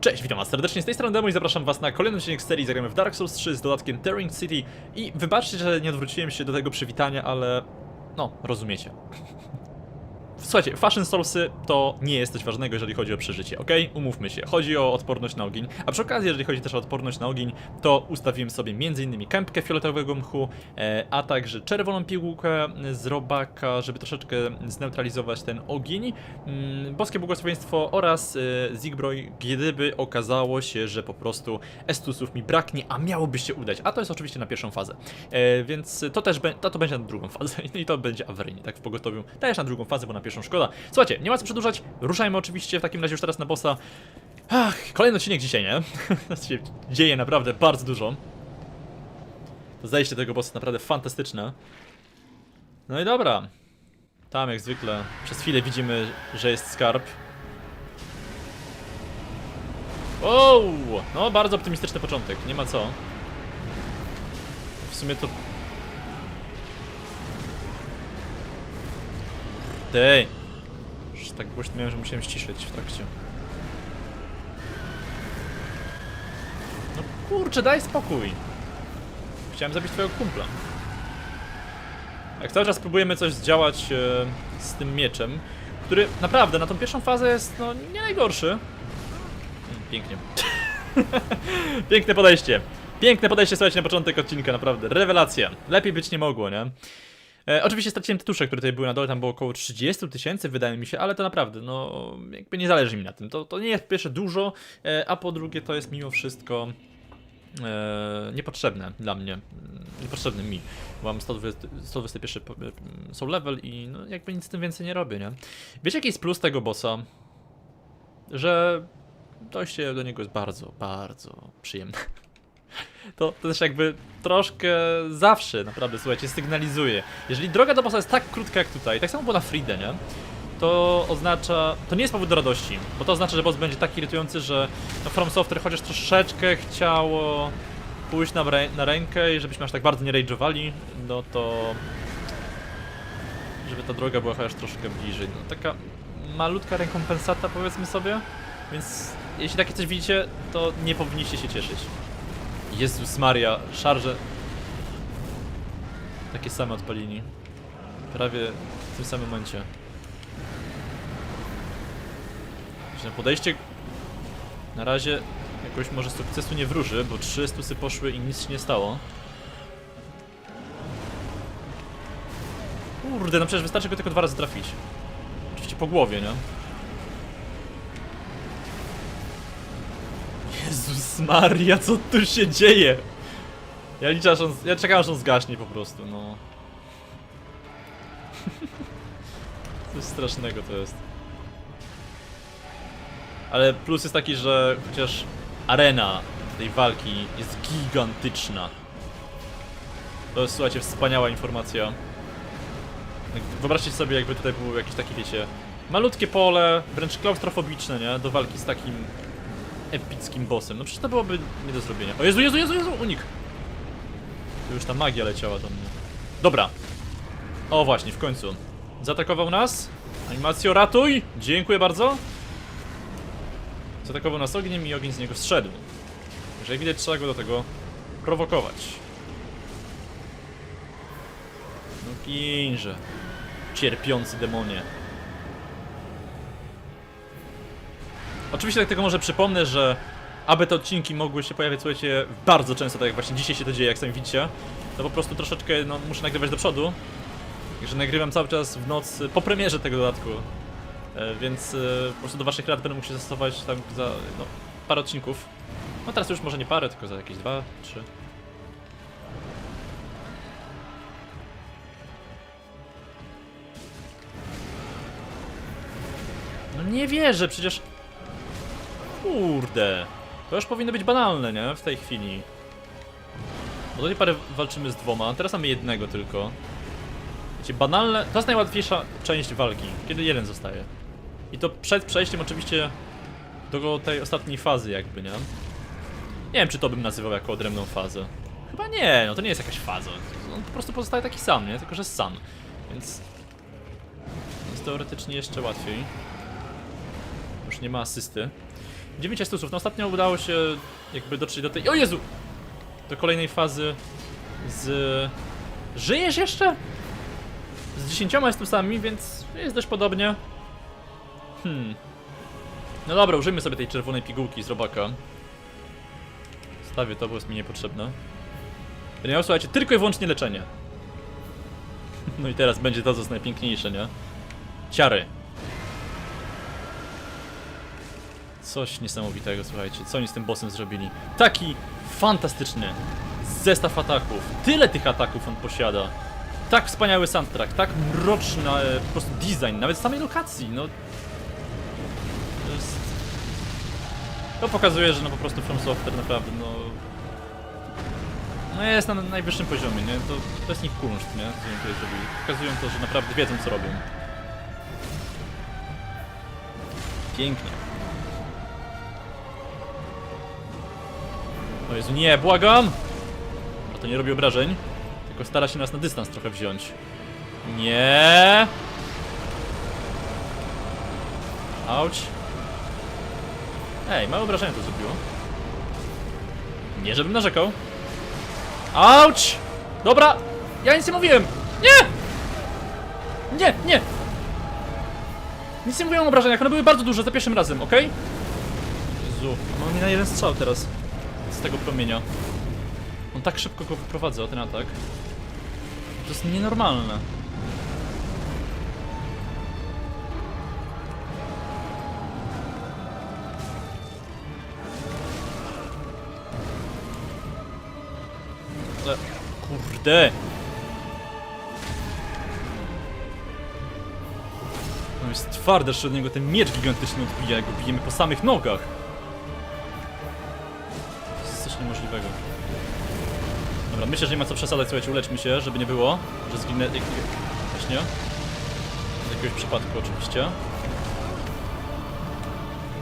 Cześć, witam was serdecznie, z tej strony Demo i zapraszam was na kolejny odcinek serii Zagramy w Dark Souls 3 z dodatkiem Tearing City i wybaczcie, że nie odwróciłem się do tego przywitania, ale no, rozumiecie. Słuchajcie, Fashion Soulsy to nie jest coś ważnego, jeżeli chodzi o przeżycie, ok? Umówmy się, chodzi o odporność na ogień, a przy okazji, jeżeli chodzi też o odporność na ogień, to ustawiłem sobie m.in. kępkę fioletowego mchu, e, a także czerwoną pigułkę z robaka, żeby troszeczkę zneutralizować ten ogień, mm, boskie błogosławieństwo oraz e, Zigbroj, gdyby okazało się, że po prostu estusów mi braknie, a miałoby się udać, a to jest oczywiście na pierwszą fazę, e, więc to też to, to będzie na drugą fazę i to będzie awaryjnie, tak w pogotowiu, też na drugą fazę, bo na pierwszą szkoda. Słuchajcie, nie ma co przedłużać, ruszajmy oczywiście w takim razie już teraz na bossa. Ach, kolejny odcinek dzisiaj, nie? Się dzieje naprawdę bardzo dużo. To zejście tego bossa naprawdę fantastyczne. No i dobra. Tam jak zwykle przez chwilę widzimy, że jest skarb. O, no bardzo optymistyczny początek, nie ma co. W sumie to Ty! Już tak głośno miałem, że musiałem ściszyć w trakcie. No kurczę, daj spokój! Chciałem zabić twojego kumpla. Jak cały czas próbujemy coś zdziałać e, z tym mieczem, który naprawdę na tą pierwszą fazę jest no nie najgorszy. Mm, Pięknie. Piękne podejście. Piękne podejście, słuchajcie, na początek odcinka, naprawdę. Rewelacja. Lepiej być nie mogło, nie? E, oczywiście straciłem tytusze, które tutaj były na dole, tam było około 30 tysięcy, wydaje mi się, ale to naprawdę, no, jakby nie zależy mi na tym. To, to nie jest po pierwsze dużo, e, a po drugie to jest mimo wszystko e, niepotrzebne dla mnie, mm, niepotrzebne mi. Mam 120, 121 po- e, soul level i no, jakby nic z tym więcej nie robię, nie? Wiecie jaki jest plus tego bossa? Że dojście do niego jest bardzo, bardzo przyjemne. To, też jakby troszkę zawsze naprawdę, słuchajcie, sygnalizuje. Jeżeli droga do bossa jest tak krótka jak tutaj, tak samo było na Fridę, nie? To oznacza, to nie jest powód do radości, bo to oznacza, że boss będzie tak irytujący, że no From Software chociaż troszeczkę chciało pójść na, na rękę i żebyśmy aż tak bardzo nie rage'owali, no to żeby ta droga była chociaż troszkę bliżej. No taka malutka rekompensata powiedzmy sobie, więc jeśli takie coś widzicie, to nie powinniście się cieszyć. Jezus Maria, szarże. Takie same odpalini. Prawie w tym samym momencie. Że podejście na razie jakoś może sukcesu nie wróży, bo trzy stusy poszły i nic się nie stało. Kurde, no przecież wystarczy go tylko dwa razy trafić. Oczywiście po głowie, nie? Jezus Maria, co tu się dzieje? Ja liczę, aż on, ja czekam aż on zgaśnie po prostu, no. Coś strasznego to jest. Ale plus jest taki, że chociaż arena tej walki jest gigantyczna. To jest, słuchajcie, wspaniała informacja. Wyobraźcie sobie, jakby tutaj było jakieś takie, wiecie, malutkie pole, wręcz klaustrofobiczne, nie? Do walki z takim epickim bossem. No przecież to byłoby nie do zrobienia. O Jezu, Jezu, Jezu, Jezu, unik! Już ta magia leciała do mnie. Dobra. O właśnie, w końcu. Zaatakował nas. Animacjo, ratuj! Dziękuję bardzo. Zaatakował nas ogniem i ogień z niego zszedł. Także jak widać trzeba go do tego prowokować. No ginże. Cierpiący demonie. Oczywiście tak tylko może przypomnę, że aby te odcinki mogły się pojawiać, słuchajcie, bardzo często, tak jak właśnie dzisiaj się to dzieje, jak sami widzicie, to po prostu troszeczkę, no, muszę nagrywać do przodu. Także nagrywam cały czas w noc po premierze tego dodatku. E, więc e, po prostu do waszych rad będę mógł się zastosować tam za, no, parę odcinków. No teraz już może nie parę, tylko za jakieś dwa, trzy. No nie wierzę, przecież Kurde. To już powinno być banalne, nie? W tej chwili. Bo do tej pory walczymy z dwoma, teraz mamy jednego tylko. Wiecie, banalne... To jest najłatwiejsza część walki, kiedy jeden zostaje. I to przed przejściem oczywiście do tej ostatniej fazy jakby, nie? Nie wiem, czy to bym nazywał jako odrębną fazę. Chyba nie, no to nie jest jakaś faza. On po prostu pozostaje taki sam, nie? Tylko, że sam. Więc... Jest teoretycznie jeszcze łatwiej. Już nie ma asysty. 9 estusów. No ostatnio udało się jakby dotrzeć do tej... O Jezu! Do kolejnej fazy z... Żyjesz jeszcze? Z 10 estusami, więc jest dość podobnie. Hmm. No dobra, użyjmy sobie tej czerwonej pigułki z robaka. Stawię to, bo jest mi niepotrzebne. Będę miał, słuchajcie, tylko i wyłącznie leczenie. No i teraz będzie to, co jest najpiękniejsze, nie? Ciary. Coś niesamowitego, słuchajcie. Co oni z tym bossem zrobili? Taki fantastyczny zestaw ataków. Tyle tych ataków on posiada. Tak wspaniały soundtrack, tak mroczny e, po prostu design, nawet samej lokacji, no. To jest... To pokazuje, że no po prostu From Software naprawdę, no... No jest na najwyższym poziomie, nie? To, to jest ich kunszt, nie? Co oni tutaj zrobili. Pokazują to, że naprawdę wiedzą co robią. Pięknie. O Jezu, nie, błagam! A to nie robi obrażeń, tylko stara się nas na dystans trochę wziąć. Nie. Auć. Ej, małe obrażenie to zrobiło. Nie, żebym narzekał. Auć! Dobra, ja nic nie mówiłem. Nie! Nie, nie! Nic nie mówiłem o obrażeniach, one były bardzo duże za pierwszym razem, ok? Jezu, mam na jeden strzał teraz. Z tego promienia. On tak szybko go wyprowadza, ten atak. To jest nienormalne. Kurde! No jest twarde, że od niego ten miecz gigantyczny odbija, jak go bijemy po samych nogach. Dobra, myślę, że nie ma co przesadzać, słuchajcie, uleczmy się, żeby nie było, że zginę... Właśnie. Z jakiegoś przypadku oczywiście.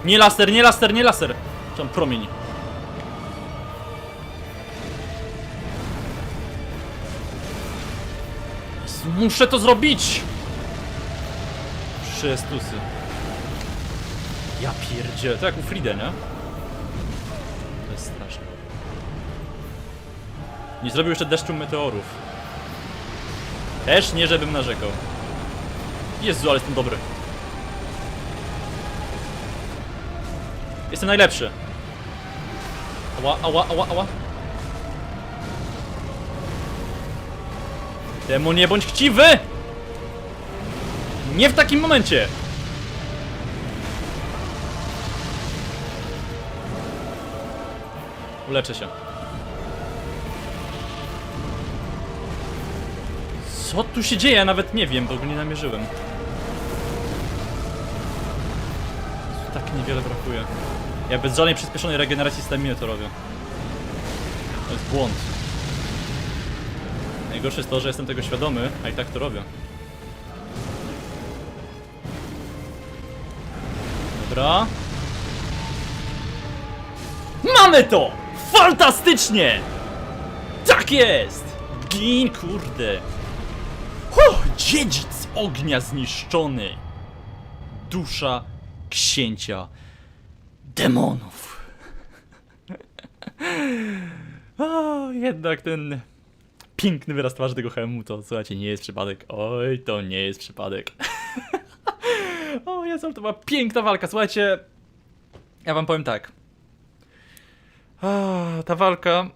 Nie laser, nie laser, nie laser! Tam promień. Muszę to zrobić! Trzy estusy. Ja pierdzielę, to jak u Fridę, nie? To jest straszne. Nie zrobił jeszcze deszczu meteorów. Też nie, żebym narzekał. Jezu, ale jestem dobry. Jestem najlepszy. Ała, ała, ała, ała. Demo, nie bądź chciwy! Nie w takim momencie! Uleczę się. Co tu się dzieje? Ja nawet nie wiem, bo go nie namierzyłem. Tak niewiele brakuje. Ja bez żadnej przyspieszonej regeneracji staminy to robię. To jest błąd. Najgorsze jest to, że jestem tego świadomy, a i tak to robię. Dobra. Mamy to! Fantastycznie! Tak jest! Gin, kurde! Dziedzic ognia zniszczony! Dusza księcia demonów. o, jednak ten piękny wyraz twarzy tego hełmu to, słuchajcie, nie jest przypadek. Oj, to nie jest przypadek. o Jezu, to była piękna walka. Słuchajcie, ja wam powiem tak. Ta walka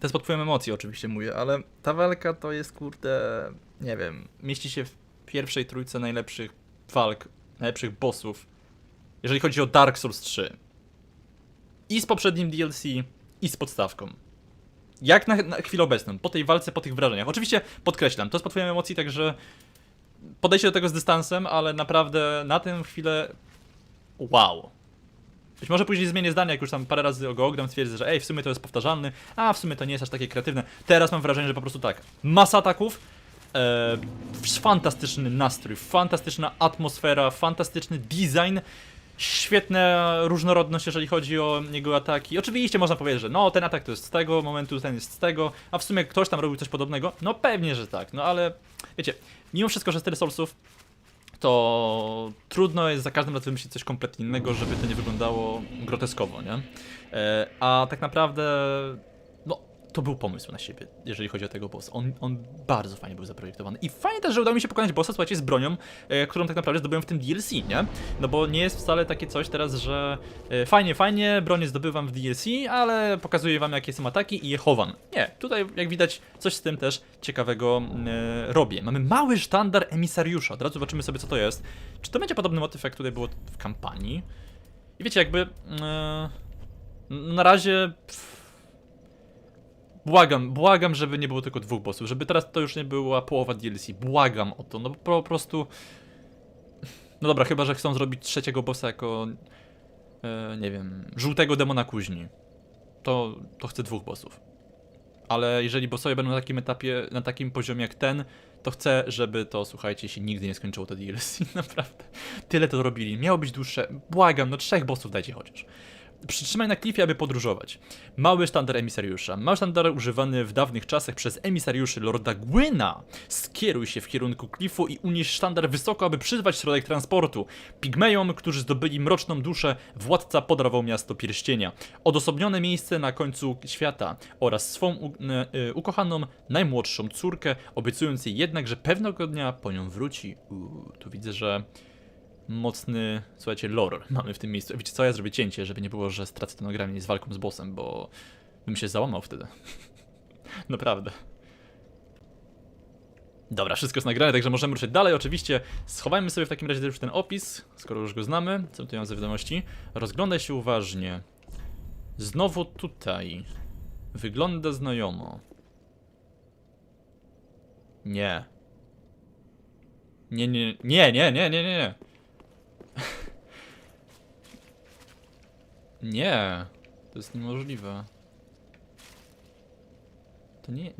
to jest pod wpływem emocji oczywiście mówię, ale ta walka to jest kurde, nie wiem, mieści się w pierwszej trójce najlepszych walk, najlepszych bossów, jeżeli chodzi o Dark Souls 3. I z poprzednim DLC, i z podstawką. Jak na, na chwilę obecną, po tej walce, po tych wrażeniach. Oczywiście podkreślam, to jest pod wpływem emocji, także podejście do tego z dystansem, ale naprawdę na tę chwilę wow. Być może później zmienię zdanie, jak już tam parę razy go ogram, stwierdzę, że ej, w sumie to jest powtarzalny, a w sumie to nie jest aż takie kreatywne. Teraz mam wrażenie, że po prostu tak, masa ataków, e, fantastyczny nastrój, fantastyczna atmosfera, fantastyczny design, świetna różnorodność, jeżeli chodzi o jego ataki. Oczywiście można powiedzieć, że no, ten atak to jest z tego momentu, ten jest z tego, a w sumie ktoś tam robił coś podobnego. No pewnie, że tak, no ale wiecie, mimo wszystko, że z Soulsów to trudno jest za każdym razem wymyślić coś kompletnie innego, żeby to nie wyglądało groteskowo, nie? E, a tak naprawdę, to był pomysł na siebie, jeżeli chodzi o tego bossa. On, on bardzo fajnie był zaprojektowany. I fajnie też, że udało mi się pokonać bossa, słuchajcie, z bronią, e, którą tak naprawdę zdobyłem w tym DLC, nie? No bo nie jest wcale takie coś teraz, że e, fajnie, fajnie, bronię zdobywam w DLC, ale pokazuję wam jakie są ataki i je chowam. Nie, tutaj jak widać coś z tym też ciekawego e, robię. Mamy mały sztandar emisariusza, od razu zobaczymy sobie co to jest. Czy to będzie podobny motyw jak tutaj było w kampanii? I wiecie, jakby... E, na razie... Pff, Błagam, błagam, żeby nie było tylko dwóch bossów, żeby teraz to już nie była połowa DLC. Błagam o to, no po prostu. No dobra, chyba że chcą zrobić trzeciego bossa jako. E, nie wiem, żółtego demona kuźni. To, to chcę dwóch bossów. Ale jeżeli bossowie będą na takim etapie, na takim poziomie jak ten, to chcę, żeby to, słuchajcie, się nigdy nie skończyło to DLC. Naprawdę. Tyle to robili. Miało być dłuższe. Błagam, no trzech bossów dajcie chociaż. Przytrzymaj na klifie, aby podróżować. Mały sztandar emisariusza. Mały sztandar używany w dawnych czasach przez emisariuszy Lorda Gwyna. Skieruj się w kierunku klifu i unieś sztandar wysoko, aby przyzwać środek transportu. Pigmejom, którzy zdobyli mroczną duszę, władca podarował miasto pierścienia. Odosobnione miejsce na końcu świata oraz swą e, ukochaną, najmłodszą córkę, obiecując jej jednak, że pewnego dnia po nią wróci. Uuu, tu widzę, że mocny, słuchajcie, lore mamy w tym miejscu. Wiecie co, ja zrobię cięcie, żeby nie było, że stracę ten nagranie z walką z bossem, bo bym się załamał wtedy. Naprawdę. Dobra, wszystko jest nagrane, także możemy ruszyć dalej. Oczywiście schowajmy sobie w takim razie już ten opis, skoro już go znamy. Co tu mam za wiadomości? Rozglądaj się uważnie. Znowu tutaj. Wygląda znajomo. Nie. Nie, nie, nie, nie, nie, nie, nie. Nie, to jest niemożliwe. To nie.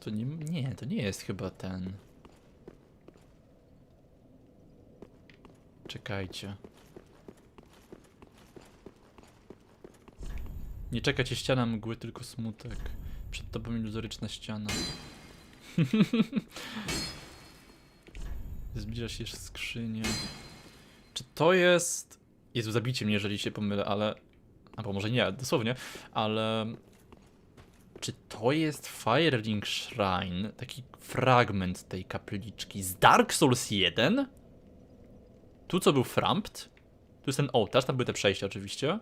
To nie. Nie, to nie jest chyba ten. Czekajcie. Nie czeka cię ściana mgły, tylko smutek. Przed tobą iluzoryczna ściana. Zbliża się skrzynia. Czy to jest. Jezu, zabijcie mnie, jeżeli się pomylę, ale. Albo może nie, dosłownie, ale. Czy to jest Firelink Shrine? Taki fragment tej kapliczki z Dark Souls 1? Tu co był Frampt? Tu jest ten ołtarz, tam były te przejścia oczywiście.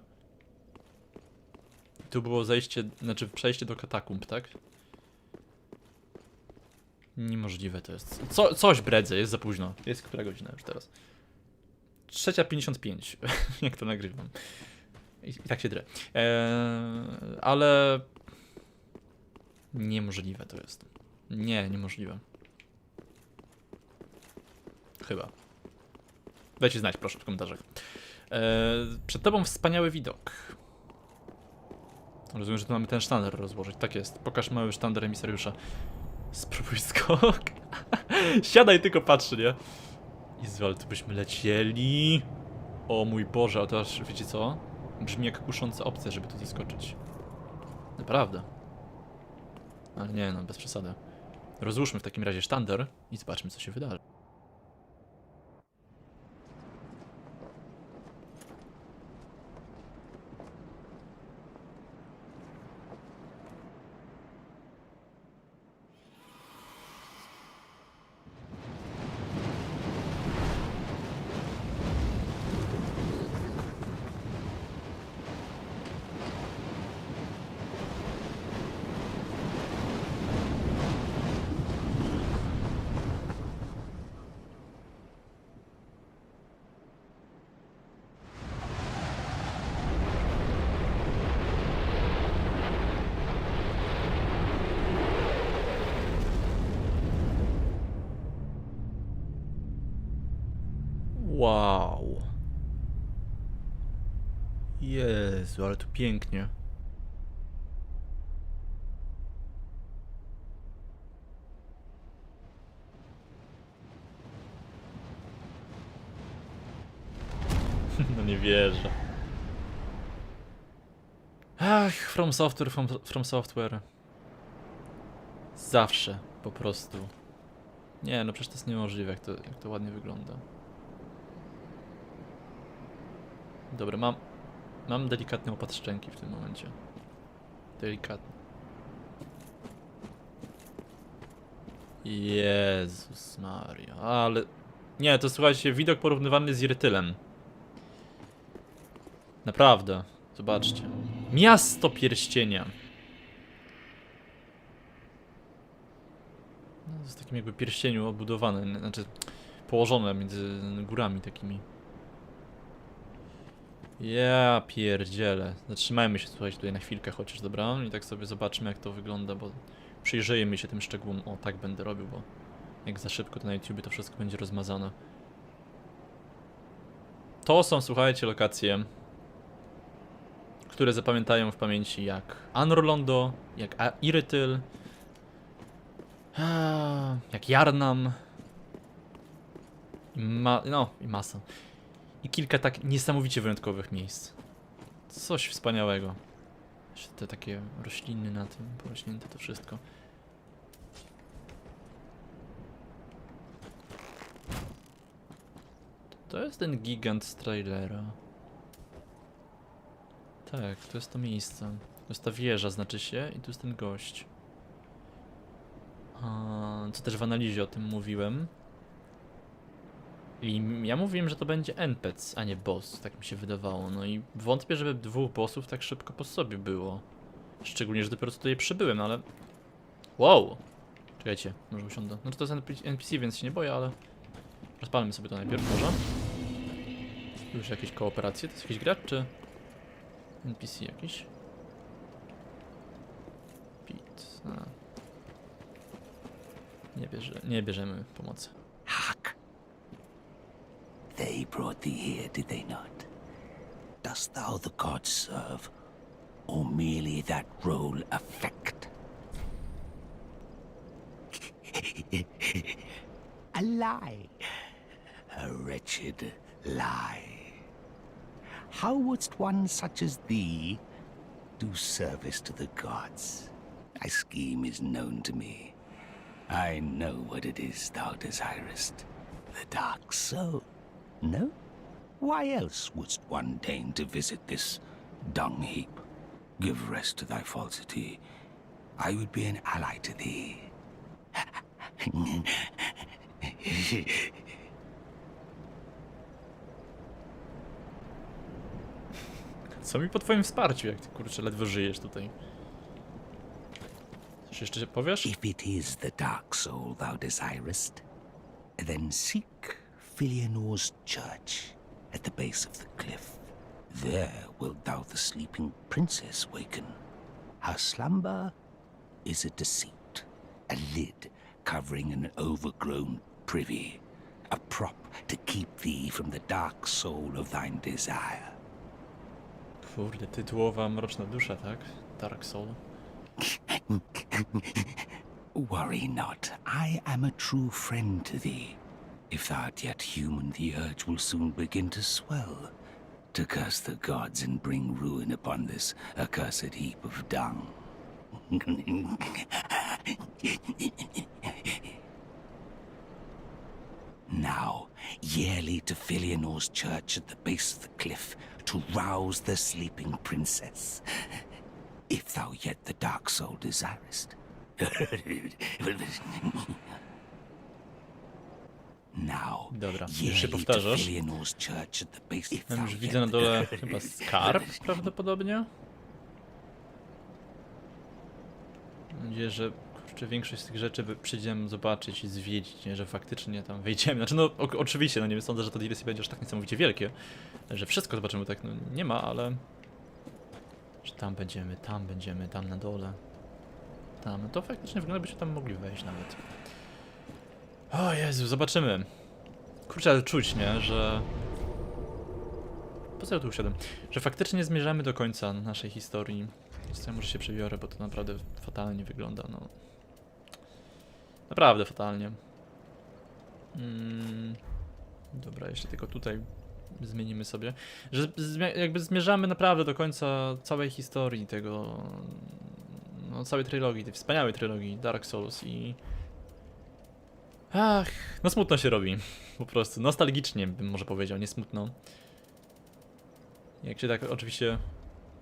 Tu było zejście, znaczy przejście do katakumb, tak? Niemożliwe to jest. Co, coś bredzę, jest za późno. Jest która godzina już teraz? Trzecia 55, jak to nagrywam. I, i tak się drę. Eee, ale... Niemożliwe to jest. Nie, niemożliwe. Chyba. Dajcie znać, proszę, w komentarzach. Eee, przed tobą wspaniały widok. Rozumiem, że tu mamy ten sztandar rozłożyć. Tak jest. Pokaż mały sztandar emisariusza. Spróbuj skok. Siadaj, tylko patrzy, nie? Ale tu byśmy lecieli. O mój Boże, a to aż, wiecie co? Brzmi jak kusząca opcja, żeby tu zaskoczyć. Naprawdę. Ale nie, no, bez przesady. Rozłóżmy w takim razie sztandar i zobaczmy, co się wydarzy. Wow. Jezu, ale tu pięknie. No nie wierzę. Ach, From Software, From, from Software. Zawsze, po prostu. Nie, no przecież to jest niemożliwe, jak to, jak to ładnie wygląda. Dobra, mam, mam delikatny opad szczęki w tym momencie. Delikatny. Jezus Maria, ale... Nie, to słuchajcie, widok porównywalny z Irytylem. Naprawdę, zobaczcie. Miasto pierścienia. No, jest takim jakby pierścieniu obudowane, znaczy położone między górami takimi. Ja pierdzielę. Zatrzymajmy się słuchajcie tutaj na chwilkę chociaż, dobra? I tak sobie zobaczmy jak to wygląda, bo przyjrzyjmy się tym szczegółom. O, tak będę robił, bo jak za szybko to na YouTube to wszystko będzie rozmazane. To są, słuchajcie, lokacje, które zapamiętają w pamięci jak Anor Londo, jak Irytyl, jak Jarnam, i ma, no i masa. I kilka tak niesamowicie wyjątkowych miejsc. Coś wspaniałego. Jeszcze Te takie rośliny na tym, porośnięte to wszystko. To jest ten gigant z trailera. Tak, to jest to miejsce. To jest ta wieża, znaczy się, i tu jest ten gość. A, co też w analizie o tym mówiłem. I ja mówiłem, że to będzie NPC, a nie boss, tak mi się wydawało. No i wątpię, żeby dwóch bossów tak szybko po sobie było. Szczególnie, że dopiero tutaj przybyłem, no ale... Wow! Czekajcie, może usiądę. No to jest NP- NPC, więc się nie boję, ale... Rozpalmy sobie to najpierw, może? Już jakieś kooperacje? To jest jakiś gracz, czy... NPC jakiś? Pit... A. Nie, bierze, nie bierzemy pomocy. Brought thee here, did they not? Dost thou the gods serve, or merely that role affect? a lie. A wretched lie. How wouldst one such as thee do service to the gods? Thy scheme is known to me. I know what it is thou desirest. The dark soul. No? Why else wouldst one deign to visit this dung heap? Give rest to thy falsity. I would be an ally to thee. Co mi po twoim wsparciu, jak ty kurczę ledwo żyjesz tutaj? Coś jeszcze powiesz? If it is the dark soul thou desirest, then seek Filianor's church at the base of the cliff. There wilt thou the sleeping princess waken. Her slumber is a deceit, a lid covering an overgrown privy, a prop to keep thee from the dark soul of thine desire. Kurde, tytułowa mroczna dusza, tak? Dark Soul. Worry not, I am a true friend to thee. If thou art yet human, the urge will soon begin to swell, to curse the gods and bring ruin upon this accursed heap of dung. now, yearly to Filianor's church at the base of the cliff to rouse the sleeping princess. If thou yet the dark soul desirest. Dobra, już się powtarzasz. Tam już widzę na dole chyba skarb prawdopodobnie. Mam nadzieję, że kurczę, większość z tych rzeczy by- przyjdziemy zobaczyć i zwiedzić, nie? że faktycznie tam wejdziemy. Znaczy no o, oczywiście, no nie sądzę, że to DLC będzie aż tak niesamowicie wielkie, że wszystko zobaczymy tak, no nie ma, ale że tam będziemy, tam będziemy, tam na dole. Tam, no to faktycznie wygląda, byśmy tam mogli wejść nawet. O Jezu, zobaczymy. Kurczę, ale czuć, nie, że... Po co ja tu usiadłem? Że faktycznie zmierzamy do końca naszej historii. Więc ja może się przebiorę, bo to naprawdę fatalnie wygląda, no. Naprawdę fatalnie. Mm. Dobra, jeszcze tylko tutaj zmienimy sobie. Że jakby zmierzamy naprawdę do końca całej historii tego... No, całej trylogii, tej wspaniałej trylogii Dark Souls i... Ach, no smutno się robi. Po prostu. Nostalgicznie bym może powiedział, nie smutno. Jak się tak oczywiście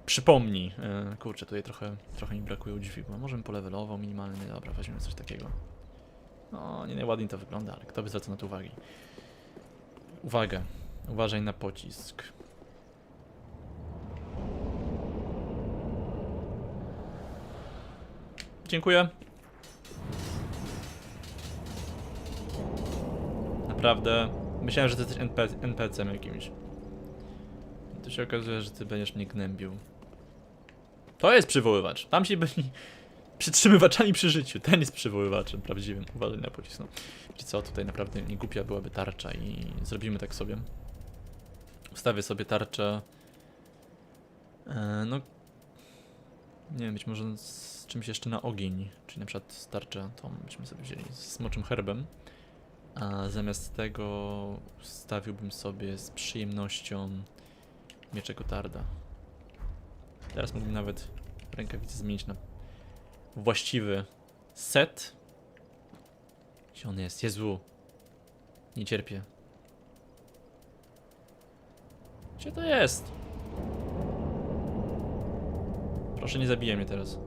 przypomni. E, kurczę, tutaj trochę, trochę mi brakuje udźwigu. A może bym polewelował minimalnie. Dobra, weźmiemy coś takiego. No, nie najładniej to wygląda, ale kto by zwracał na to uwagi? Uwaga. Uważaj na pocisk. Dziękuję. Naprawdę. Myślałem, że ty jesteś NP NPC-em jakimś. To się okazuje, że ty będziesz mnie gnębił. To jest przywoływacz. Tam się byli przytrzymywaczami przy życiu. Ten jest przywoływaczem prawdziwym. Uważaj na pocisk. No. Co, tutaj naprawdę nie głupia byłaby tarcza i zrobimy tak sobie. Ustawię sobie tarczę. E, no. Nie wiem, być może z czymś jeszcze na ogień. Czyli na przykład tarczę tą byśmy sobie wzięli z smoczym herbem. A zamiast tego stawiłbym sobie z przyjemnością mieczę Gotarda. Teraz mógłbym nawet rękawice zmienić na właściwy set. Gdzie on jest? Jezu. Nie cierpię. Gdzie to jest? Proszę nie zabijaj mnie teraz.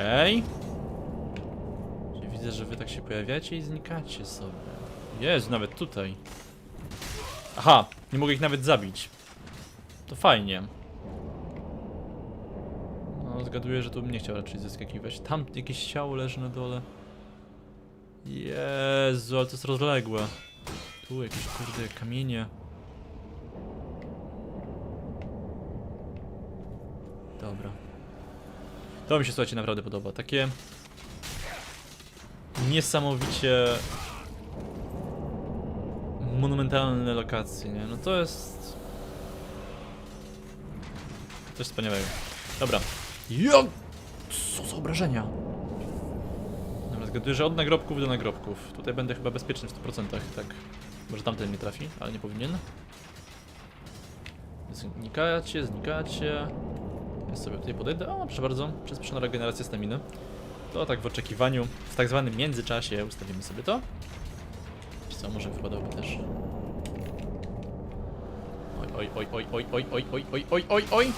Okej. Okay. Widzę, że wy tak się pojawiacie i znikacie sobie. Jest, nawet tutaj. Aha, nie mogę ich nawet zabić. To fajnie. No, zgaduję, że tu bym nie chciał raczej zeskakiwać. Tam jakieś ciało leży na dole. Jezu, ale to jest rozległe. Tu jakieś kurde kamienie. Dobra. To mi się słuchajcie naprawdę podoba. Takie niesamowicie monumentalne lokacje, nie? No to jest coś wspaniałego. Dobra. Jo! Co za obrażenia? Dobra, zgaduję, że od nagrobków do nagrobków. Tutaj będę chyba bezpieczny w 100%, tak. Może tamten mnie trafi, ale nie powinien. Znikacie, znikacie. Ja sobie tutaj podejdę. O, proszę bardzo, przyspieszona regeneracja staminy. To tak w oczekiwaniu, w tak zwanym międzyczasie ustawimy sobie to. Czy co, może wypadałoby też... Oj, oj, oj, oj, oj, oj, oj, oj, oj, oj, oj!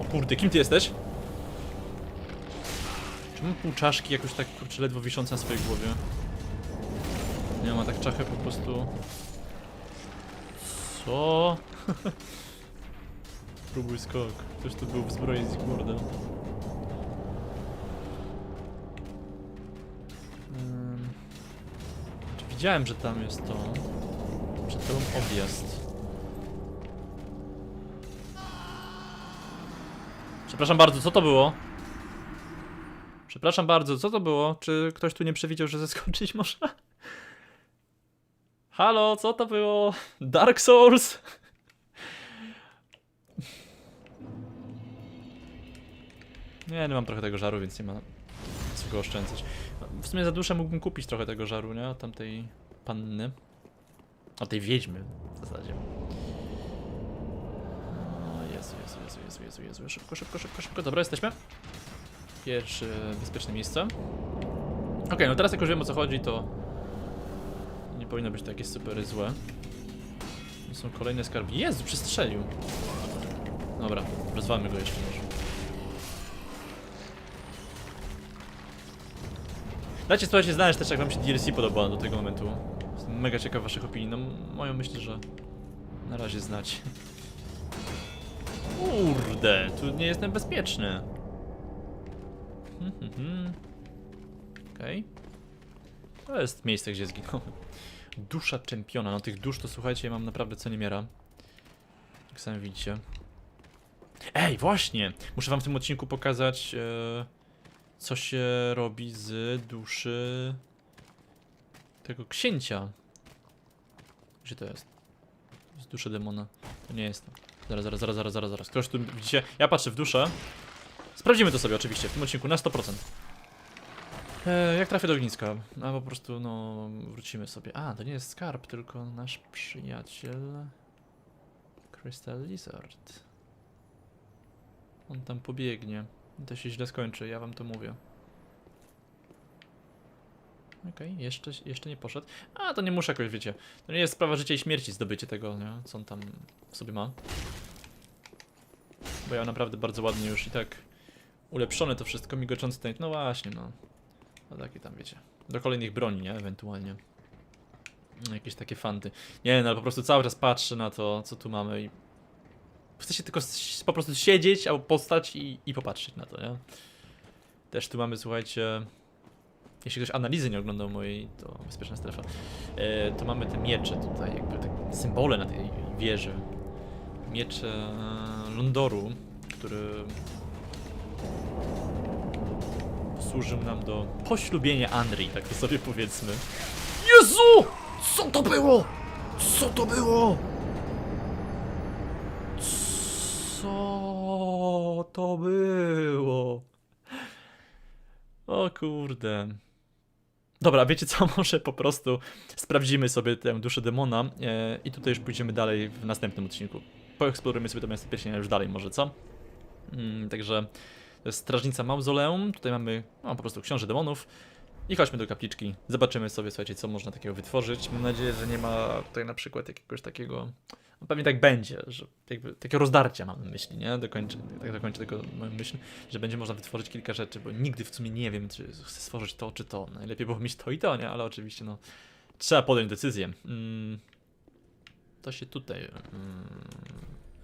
O kurde, kim ty jesteś? Czemu pół czaszki jakoś tak kurczę ledwo wiszące na swojej głowie? Nie ma tak czachę po prostu. Co? Próbuj skok. Ktoś tu był w zbroi z. Ym, Czy widziałem, że tam jest to? Przed tobą objazd. Przepraszam bardzo, co to było? Przepraszam bardzo, co to było? Czy ktoś tu nie przewidział, że zeskoczyć można? Halo, co to było? Dark Souls? Nie, nie mam trochę tego żaru, więc nie ma co go oszczędzać. W sumie za duszę mógłbym kupić trochę tego żaru, nie? Od tamtej panny. Od tej wiedźmy w zasadzie. O, Jezu, Jezu, Jezu, Jezu, Jezu, Jezu. Szybko, szybko, szybko, szybko. Dobra, jesteśmy. Pierwsze bezpieczne miejsce. Okej, no teraz jak już wiem o co chodzi, to nie powinno być takie super złe. Tu są kolejne skarby. Jezu, przestrzelił. Dobra, rozwalmy go jeszcze może. Dajcie słuchajcie znaleźć też jak wam się DLC podobało do tego momentu. Jestem mega ciekaw waszych opinii. No moją myślę, że na razie znać. Kurde, tu nie jestem bezpieczny. Hmm, hmm, hmm. Okej. To jest miejsce, gdzie zginąłem. Dusza czempiona. No tych dusz to słuchajcie, mam naprawdę co niemiara. Jak sami widzicie. Ej, właśnie! Muszę wam w tym odcinku pokazać, e, co się robi z duszy tego księcia. Gdzie to jest? Z duszy demona. To nie jest to. Zaraz, zaraz, zaraz, zaraz, zaraz, zaraz. Ktoś tu, widzicie? Ja patrzę w duszę. Sprawdzimy to sobie oczywiście w tym odcinku na 100%. E, jak trafię do ogniska? A po prostu, no, wrócimy sobie. A, to nie jest skarb, tylko nasz przyjaciel. Crystal Lizard. On tam pobiegnie. To się źle skończy, ja wam to mówię. Okej, jeszcze, jeszcze nie poszedł. A, to nie muszę jakoś, wiecie. To nie jest sprawa życia i śmierci zdobycie tego, nie? Co on tam w sobie ma. Bo ja naprawdę bardzo ładnie już i tak ulepszone to wszystko, migoczący ten. No właśnie, no. No takie tam, wiecie. Do kolejnych broni, nie? Ewentualnie. Jakieś takie fanty. Nie, no ale po prostu cały czas patrzę na to, co tu mamy i Chce się tylko po prostu siedzieć albo postać i, i popatrzeć na to, nie? Też tu mamy, słuchajcie, jeśli ktoś analizy nie oglądał mojej, to bezpieczna strefa, e, to mamy te miecze tutaj, jakby symbole na tej wieży. Miecze e, Lundoru, który służył nam do poślubienia Anri, tak to sobie powiedzmy. Jezu! Co to było? Co to było? Co to było? O kurde. Dobra, wiecie co? Może po prostu sprawdzimy sobie tę duszę demona e, i tutaj już pójdziemy dalej w następnym odcinku. Poeksplorujemy sobie to miasto pierścienia już dalej może, co? Mm, także to jest strażnica mauzoleum. Tutaj mamy no, po prostu książę demonów. I chodźmy do kapliczki. Zobaczymy sobie, słuchajcie, co można takiego wytworzyć. Mam nadzieję, że nie ma tutaj na przykład jakiegoś takiego. No pewnie tak będzie, że jakby takiego rozdarcia mam na myśli, nie? Dokończę, tak dokończę tylko moją myśl, że będzie można wytworzyć kilka rzeczy, bo nigdy w sumie nie wiem, czy chcę stworzyć to, czy to. Najlepiej było mieć to i to, nie? Ale oczywiście, no, trzeba podjąć decyzję. Mm, to się tutaj mm,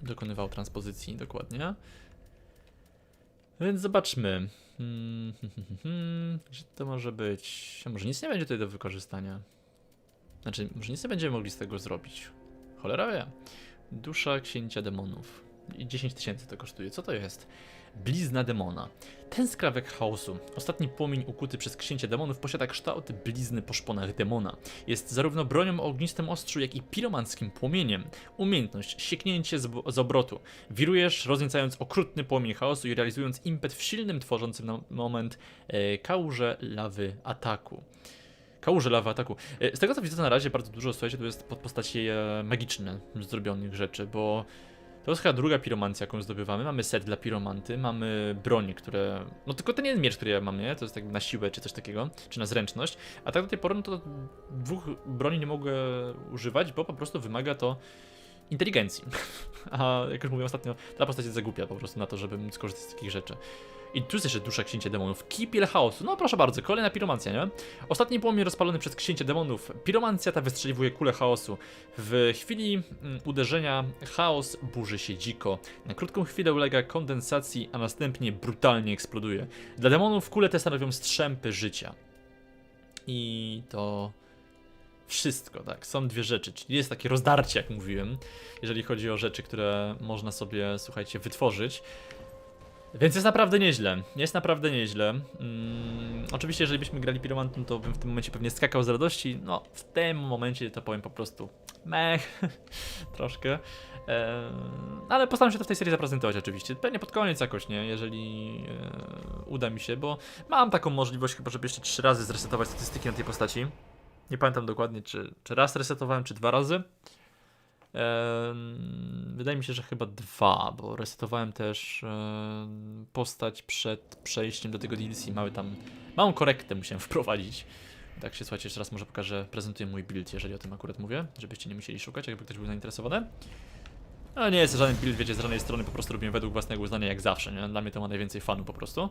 dokonywało transpozycji dokładnie. Więc zobaczmy. Hmm. Gdzie to może być? A może nic nie będzie tutaj do wykorzystania? Znaczy, może nic nie będziemy mogli z tego zrobić. Cholera wie. Dusza księcia demonów. I 10 tysięcy to kosztuje. Co to jest? Blizna demona. Ten skrawek chaosu, ostatni płomień ukuty przez księcia demonów, posiada kształt blizny po szponach demona. Jest zarówno bronią o ognistym ostrzu, jak i piromanckim płomieniem. Umiejętność sieknięcie z, z obrotu. Wirujesz, rozniecając okrutny płomień chaosu i realizując impet w silnym, tworzącym na moment e, kałuże lawy ataku. Kałuże lawy ataku. E, Z tego co widzę na razie bardzo dużo, słuchajcie, tu jest pod postaci e, magiczne zrobionych rzeczy, bo to jest chyba druga piromancja, jaką zdobywamy. Mamy set dla piromanty, mamy broń, które... No tylko ten jeden miecz, który ja mam, nie? To jest tak na siłę, czy coś takiego, czy na zręczność. A tak do tej pory, no to dwóch broni nie mogę używać, bo po prostu wymaga to inteligencji. A jak już mówiłem ostatnio, ta postać jest zagłupia po prostu na to, żeby móc korzystać z takich rzeczy. I tu jest jeszcze dusza księcia demonów. Kipiel chaosu. No proszę bardzo, kolejna piromancja, nie? Ostatni płomień rozpalony przez księcia demonów. Piromancja ta wystrzeliwuje kulę chaosu. W chwili mm, uderzenia chaos burzy się dziko. Na krótką chwilę ulega kondensacji, a następnie brutalnie eksploduje. Dla demonów kule te stanowią strzępy życia. I to wszystko, tak. Są dwie rzeczy, czyli jest takie rozdarcie, jak mówiłem, jeżeli chodzi o rzeczy, które można sobie, słuchajcie, wytworzyć. Więc jest naprawdę nieźle. Jest naprawdę nieźle. Mm, oczywiście, jeżeli byśmy grali piromantem, to bym w tym momencie pewnie skakał z radości. No, w tym momencie to powiem po prostu mech, troszkę. Ale postaram się to w tej serii zaprezentować oczywiście. Pewnie pod koniec jakoś, nie? Jeżeli e, uda mi się, bo mam taką możliwość chyba, żeby jeszcze trzy razy zresetować statystyki na tej postaci. Nie pamiętam dokładnie, czy, czy raz resetowałem, czy dwa razy. Wydaje mi się, że chyba dwa, bo resetowałem też postać przed przejściem do tego DLC. Mały tam, małą korektę musiałem wprowadzić. Tak się słuchajcie, jeszcze raz może pokażę, prezentuję mój build, jeżeli o tym akurat mówię, żebyście nie musieli szukać, jakby ktoś był zainteresowany. No nie jest to żaden build, wiecie, z żadnej strony po prostu robię według własnego uznania jak zawsze, nie? Dla mnie to ma najwięcej fanu po prostu.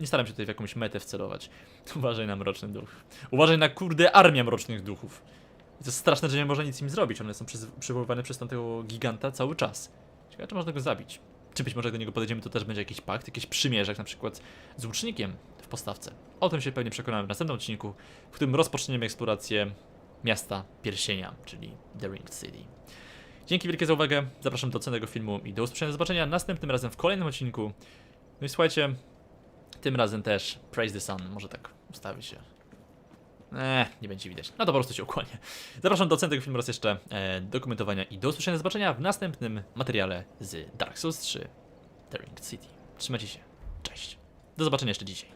Nie staram się tutaj w jakąś metę wcelować. Uważaj na mroczny duch. Uważaj na kurde armię mrocznych duchów. I to straszne, że nie można nic im zrobić. One są przywoływane przez tamtego giganta cały czas. Ciekawe, czy można go zabić. Czy być może jak do niego podejdziemy, to też będzie jakiś pakt, jakiś przymierze, jak na przykład z łucznikiem w postawce. O tym się pewnie przekonamy w następnym odcinku, w którym rozpoczniemy eksplorację miasta pierścienia, czyli The Ring City. Dzięki wielkie za uwagę, zapraszam do ocennego filmu i do usłyszenia, do zobaczenia następnym razem w kolejnym odcinku. No i słuchajcie, tym razem też Praise the Sun, może tak ustawi się. Eee, nie będzie widać. No to po prostu się ukłonię. Zapraszam do tego filmu raz jeszcze, e, do komentowania i do usłyszenia, do zobaczenia w następnym materiale z Dark Souls 3 The Ring City. Trzymajcie się. Cześć. Do zobaczenia jeszcze dzisiaj.